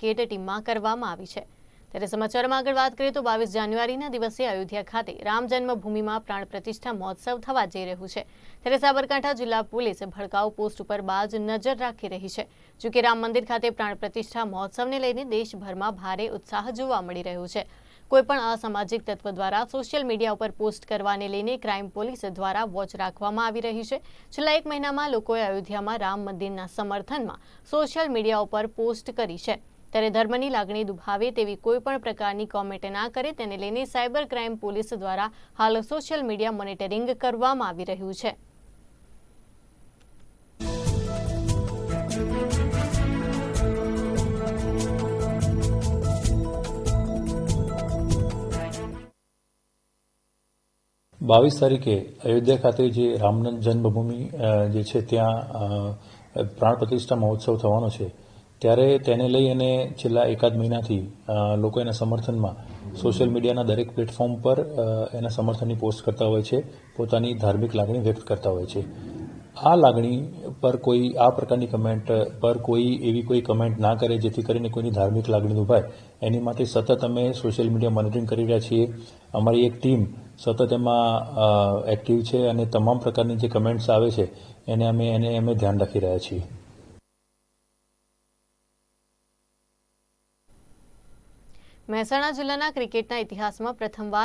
Cricket ટીમમાં કરવામાં આવી છે. ત્યારે સમાચારમાં આગળ વાત કરીએ તો બાવીસ જાન્યુઆરીના દિવસે અયોધ્યા ખાતે રામ જન્મભૂમિમાં પ્રાણ પ્રતિષ્ઠા મહોત્સવ થવા જઈ રહ્યું છે. ત્યારે સાબરકાંઠા જિલ્લા પોલીસ ભડકાઉ પોસ્ટ ઉપર બાજ નજર રાખી રહી છે. જોકે રામ મંદિર ખાતે પ્રાણ પ્રતિષ્ઠા મહોત્સવને લઈને દેશભરમાં ભારે ઉત્સાહ જોવા મળી રહ્યો છે. કોઈપણ અસામાજિક તત્વ દ્વારા સોશિયલ મીડિયા ઉપર પોસ્ટ કરવાને લઈને ક્રાઇમ પોલીસ દ્વારા વોચ રાખવામાં આવી રહી છે. છેલ્લા એક મહિનામાં લોકોએ અયોધ્યામાં રામ મંદિરના સમર્થનમાં સોશિયલ મીડિયા ઉપર પોસ્ટ કરી છે. ત્યારે ધર્મની લાગણી દુભાવે તેવી કોઈ પણ પ્રકારની કોમેન્ટ ના કરે તેને લઈને સાયબર ક્રાઇમ પોલીસ દ્વારા હાલ સોશિયલ મીડિયા મોનિટરિંગ કરવામાં આવી રહ્યું છે. બાવીસ તારીખે અયોધ્યા ખાતે જે રામ જન્મભૂમિ જે છે ત્યાં પ્રાણ પ્રતિષ્ઠા મહોત્સવ થવાનો છે. ત્યારે તેને લઈ અને છેલ્લા એકાદ મહિનાથી લોકો એના સમર્થનમાં સોશિયલ મીડિયાના દરેક પ્લેટફોર્મ પર એના સમર્થનની પોસ્ટ કરતા હોય છે, પોતાની ધાર્મિક લાગણી વ્યક્ત કરતા હોય છે. આ લાગણી પર કોઈ, આ પ્રકારની કમેન્ટ પર કોઈ એવી કોઈ કમેન્ટ ના કરે જેથી કરીને કોઈની ધાર્મિક લાગણી દુભાય. એની માટે સતત અમે સોશિયલ મીડિયા મોનિટરિંગ કરી રહ્યા છીએ. અમારી એક ટીમ સતત એમાં એક્ટિવ છે અને તમામ પ્રકારની જે કમેન્ટ્સ આવે છે, એને અમે એને અમે ધ્યાન રાખી રહ્યા છીએ. મહેસાણા જિલ્લાના ક્રિકેટના ઇતિહાસમાં પ્રથમવાર